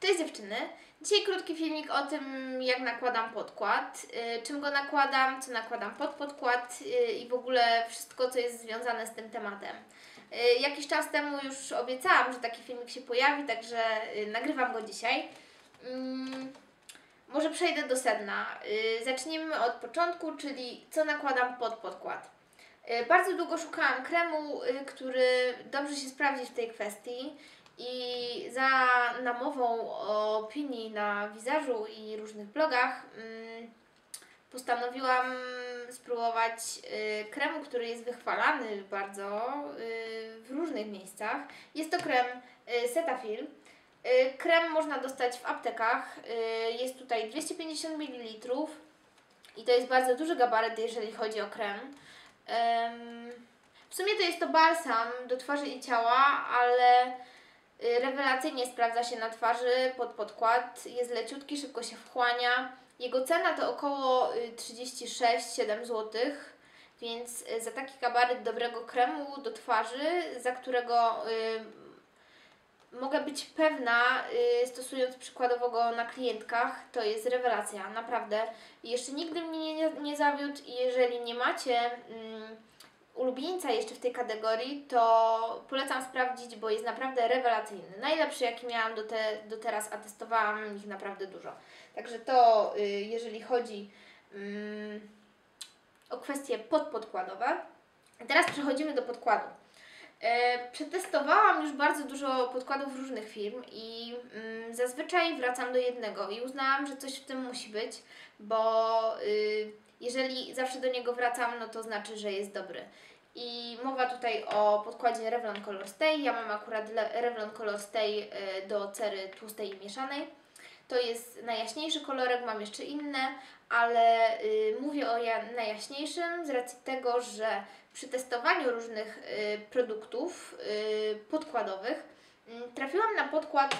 Cześć dziewczyny! Dzisiaj krótki filmik o tym, jak nakładam podkład, yy, czym go nakładam, co nakładam pod podkład yy, i w ogóle wszystko, co jest związane z tym tematem. Yy, jakiś czas temu już obiecałam, że taki filmik się pojawi, także yy, nagrywam go dzisiaj. Mm, może przejdę do sedna. Zacznijmy od początku, czyli co nakładam pod podkład. Bardzo długo szukałam kremu, który dobrze się sprawdzi w tej kwestii i za namową opinii na wizażu i różnych blogach mm, postanowiłam spróbować y, kremu, który jest wychwalany bardzo y, w różnych miejscach. Jest to krem y, Cetaphil. Krem można dostać w aptekach. Jest tutaj 250 ml i to jest bardzo duży gabaryt, jeżeli chodzi o krem. Em, W sumie to jest to balsam do twarzy i ciała, ale rewelacyjnie sprawdza się na twarzy pod podkład. Jest leciutki, szybko się wchłania. Jego cena to około y, 36-7 zł, więc y, za taki gabaryt dobrego kremu do twarzy, za którego y, mogę być pewna, y, stosując przykładowo go na klientkach, to jest rewelacja, naprawdę. Jeszcze nigdy mnie nie, nie zawiódł i jeżeli nie macie mm, ulubieńca jeszcze w tej kategorii, to polecam sprawdzić, bo jest naprawdę rewelacyjny. Najlepszy jaki miałam do, te, do teraz, a testowałam ich naprawdę dużo. Także to y, jeżeli chodzi mm, o kwestie podpodkładowe. Teraz przechodzimy do podkładu. E, Przetestowałam już bardzo dużo podkładów różnych firm i mm, zazwyczaj wracam do jednego i uznałam, że coś w tym musi być, bo y, jeżeli zawsze do niego wracam, no to znaczy, że jest dobry. I mowa tutaj o podkładzie Revlon Color Stay. Ja mam akurat Revlon Color Stay y, do cery tłustej i mieszanej. To jest najjaśniejszy kolorek, mam jeszcze inne, ale y, mówię o ja, najjaśniejszym z racji tego, że przy testowaniu różnych y, produktów podkładowych y, trafiłam na podkład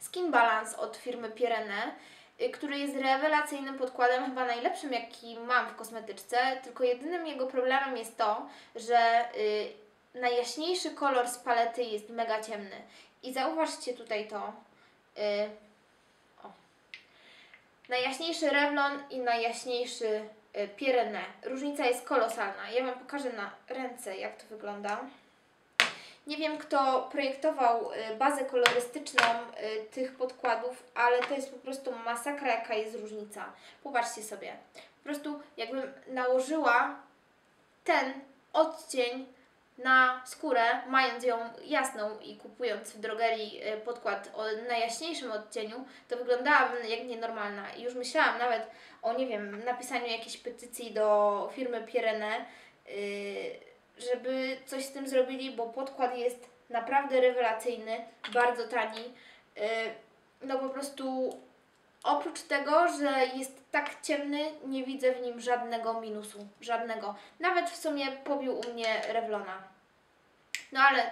Skin Balance od firmy Pirene, y, który jest rewelacyjnym podkładem, chyba najlepszym jaki mam w kosmetyczce, tylko jedynym jego problemem jest to, że y, najjaśniejszy kolor z palety jest mega ciemny. I zauważcie tutaj to. Y, o. Najjaśniejszy Revlon i najjaśniejszy y, Pirene. Różnica jest kolosalna. Ja Wam pokażę na ręce, jak to wygląda. Nie wiem, kto projektował y, bazę kolorystyczną y, tych podkładów, ale to jest po prostu masakra, jaka jest różnica. Popatrzcie sobie. Po prostu jakbym nałożyła ten odcień na skórę, mając ją jasną i kupując w drogerii y, podkład o najjaśniejszym odcieniu, to wyglądałabym jak nienormalna. I już myślałam nawet o, nie wiem, napisaniu jakiejś petycji do firmy Pirene, y, żeby coś z tym zrobili, bo podkład jest naprawdę rewelacyjny, bardzo tani. Y, No po prostu oprócz tego, że jest tak ciemny, nie widzę w nim żadnego minusu, żadnego. Nawet w sumie pobił u mnie Revlona. No ale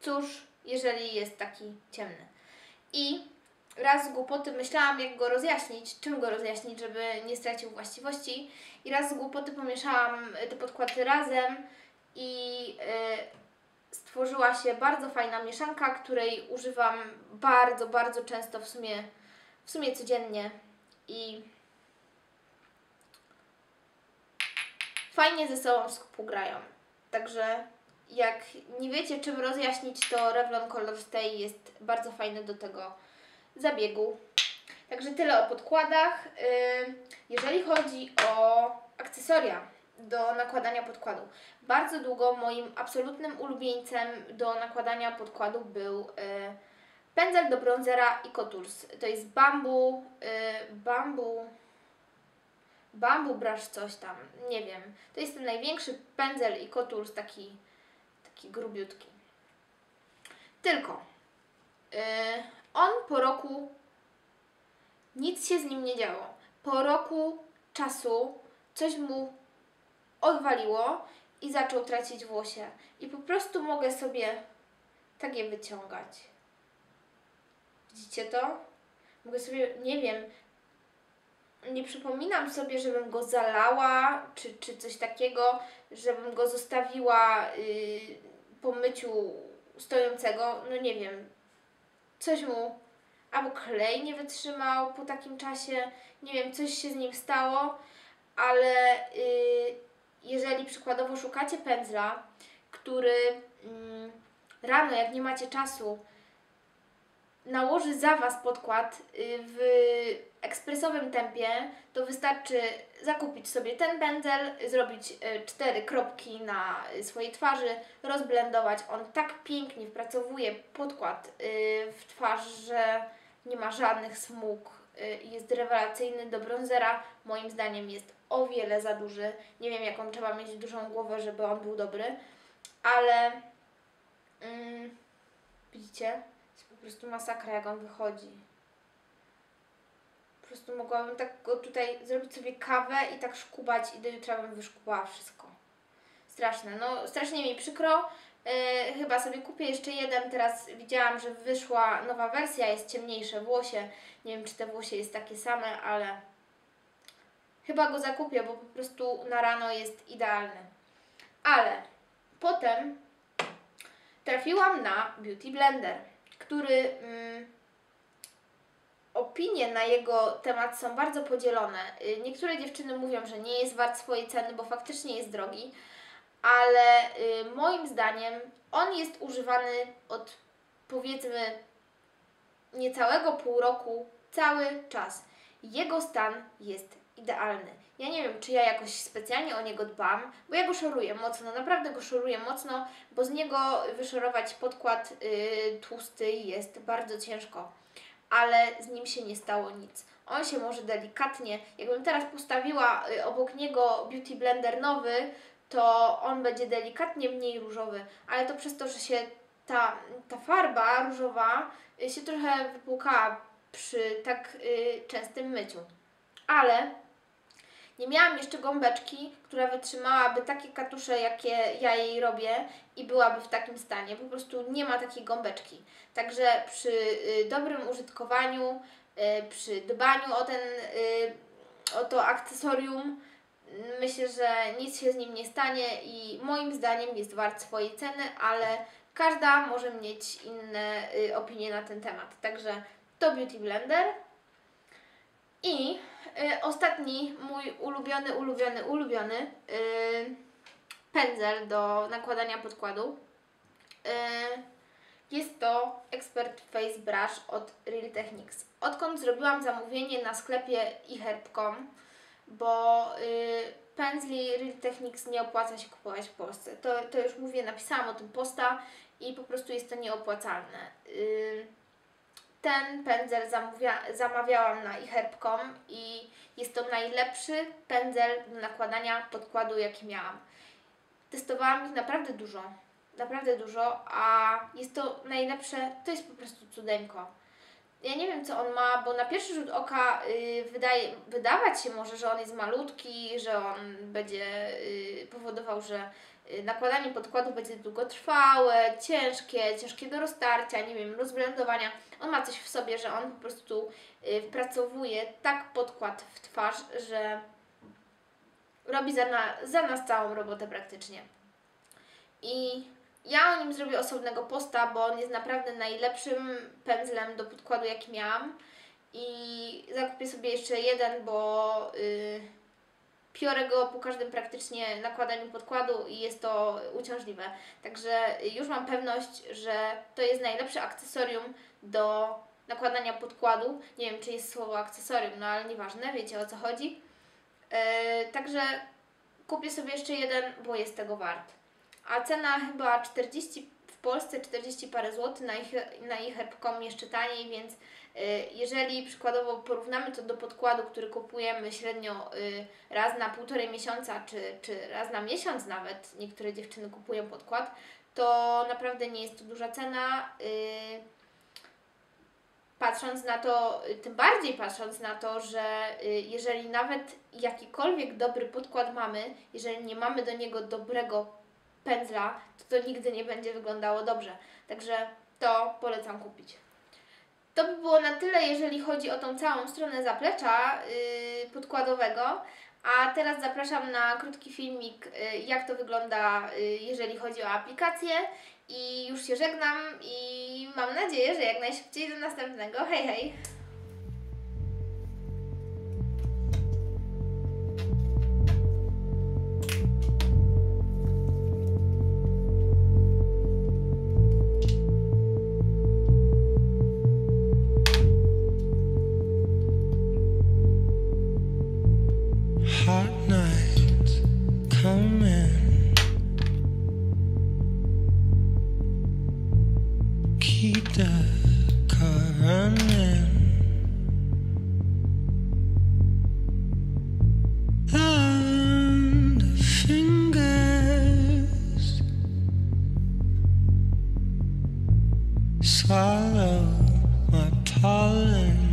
cóż, jeżeli jest taki ciemny. I raz z głupoty myślałam, jak go rozjaśnić, czym go rozjaśnić, żeby nie stracił właściwości. I raz z głupoty pomieszałam te podkłady razem i y, stworzyła się bardzo fajna mieszanka, której używam bardzo, bardzo często, w sumie, w sumie codziennie. I fajnie ze sobą współgrają. Także jak nie wiecie, czym rozjaśnić, to Revlon Color Stay jest bardzo fajny do tego zabiegu. Także tyle o podkładach. Yy, Jeżeli chodzi o akcesoria do nakładania podkładu. Bardzo długo moim absolutnym ulubieńcem do nakładania podkładu był yy, pędzel do bronzera i Tools. To jest bambu, yy, bambu, bambu brush coś tam, nie wiem. To jest ten największy pędzel i Tools, taki, taki grubiutki. Tylko yy, on po roku nic się z nim nie działo. Po roku czasu coś mu odwaliło i zaczął tracić włosie. I po prostu mogę sobie tak je wyciągać. Widzicie to? Mogę sobie, nie wiem, nie przypominam sobie, żebym go zalała, czy, czy coś takiego, żebym go zostawiła yy, po myciu stojącego. No nie wiem. coś mu albo klej nie wytrzymał po takim czasie, nie wiem, coś się z nim stało, ale y, jeżeli przykładowo szukacie pędzla, który mm, rano, jak nie macie czasu, nałoży za Was podkład y, w ekspresowym tempie, to wystarczy zakupić sobie ten pędzel, zrobić y, cztery kropki na swojej twarzy, rozblendować. On tak pięknie wpracowuje podkład y, w twarz, że nie ma żadnych smug. Y, Jest rewelacyjny do bronzera. Moim zdaniem jest o wiele za duży. Nie wiem, jaką trzeba mieć dużą głowę, żeby on był dobry, ale mm, widzicie? Jest po prostu masakra, jak on wychodzi. Po prostu mogłabym tak go tutaj zrobić sobie kawę i tak szkubać i do jutra bym wyszkubała wszystko. Straszne. No, strasznie mi przykro. Yy, chyba sobie kupię jeszcze jeden. Teraz widziałam, że wyszła nowa wersja, jest ciemniejsze włosie. Nie wiem, czy te włosie jest takie same, ale chyba go zakupię, bo po prostu na rano jest idealny. Ale potem trafiłam na Beauty Blender, który mm, opinie na jego temat są bardzo podzielone. Y, Niektóre dziewczyny mówią, że nie jest wart swojej ceny, bo faktycznie jest drogi, ale y, moim zdaniem on jest używany od powiedzmy niecałego pół roku cały czas. Jego stan jest idealny. Ja nie wiem, czy ja jakoś specjalnie o niego dbam, bo ja go szoruję mocno, naprawdę go szoruję mocno, bo z niego wyszorować podkład y, tłusty jest bardzo ciężko. Ale z nim się nie stało nic. On się może delikatnie, jakbym teraz postawiła y, obok niego Beauty Blender nowy, to on będzie delikatnie mniej różowy, ale to przez to, że się ta, ta farba różowa y, się trochę wypłukała przy tak y, częstym myciu. Ale nie miałam jeszcze gąbeczki, która wytrzymałaby takie katusze, jakie ja jej robię i byłaby w takim stanie. Po prostu nie ma takiej gąbeczki. Także przy y, dobrym użytkowaniu, y, przy dbaniu o ten, y, o to akcesorium, myślę, że nic się z nim nie stanie i moim zdaniem jest wart swojej ceny, ale każda może mieć inne y, opinie na ten temat. Także to Beauty Blender. I y, ostatni mój ulubiony, ulubiony, ulubiony y, pędzel do nakładania podkładu. Jest to Expert Face Brush od Real Techniques. Odkąd zrobiłam zamówienie na sklepie iherb.com, bo y, pędzli Real Techniques nie opłaca się kupować w Polsce. To, to już mówię, napisałam o tym posta i po prostu jest to nieopłacalne. Y, ten pędzel zamawiałam na iherb.com i jest to najlepszy pędzel do nakładania podkładu, jaki miałam. Testowałam ich naprawdę dużo, naprawdę dużo, a jest to najlepsze, to jest po prostu cudeńko. Ja nie wiem, co on ma, bo na pierwszy rzut oka y, wydaje, wydawać się może, że on jest malutki, że on będzie y, powodował, że y, nakładanie podkładu będzie długotrwałe, ciężkie, ciężkie do roztarcia, nie wiem, rozblendowania. On ma coś w sobie, że on po prostu y, wpracowuje tak podkład w twarz, że robi za, na, za nas całą robotę praktycznie. I ja o nim zrobię osobnego posta, bo on jest naprawdę najlepszym pędzlem do podkładu, jaki miałam. I zakupię sobie jeszcze jeden, bo y, piorę go po każdym praktycznie nakładaniu podkładu i jest to uciążliwe. Także już mam pewność, że to jest najlepsze akcesorium do nakładania podkładu. Nie wiem, czy jest słowo akcesorium, no ale nieważne, wiecie o co chodzi. Yy, także kupię sobie jeszcze jeden, bo jest tego wart. A cena chyba 40 w Polsce 40 parę złotych, na ich, na iherb.com jeszcze taniej, więc y, jeżeli przykładowo porównamy to do podkładu, który kupujemy średnio y, raz na półtorej miesiąca, czy, czy raz na miesiąc nawet, niektóre dziewczyny kupują podkład, to naprawdę nie jest to duża cena. y, Patrząc na to, tym bardziej patrząc na to, że jeżeli nawet jakikolwiek dobry podkład mamy, jeżeli nie mamy do niego dobrego pędzla, to to nigdy nie będzie wyglądało dobrze. Także to polecam kupić. To by było na tyle, jeżeli chodzi o tą całą stronę zaplecza yy, podkładowego, A teraz zapraszam na krótki filmik, y, jak to wygląda, y, jeżeli chodzi o aplikację. I już się żegnam i mam nadzieję, że jak najszybciej do następnego. Hej, hej! Swallow my pollen.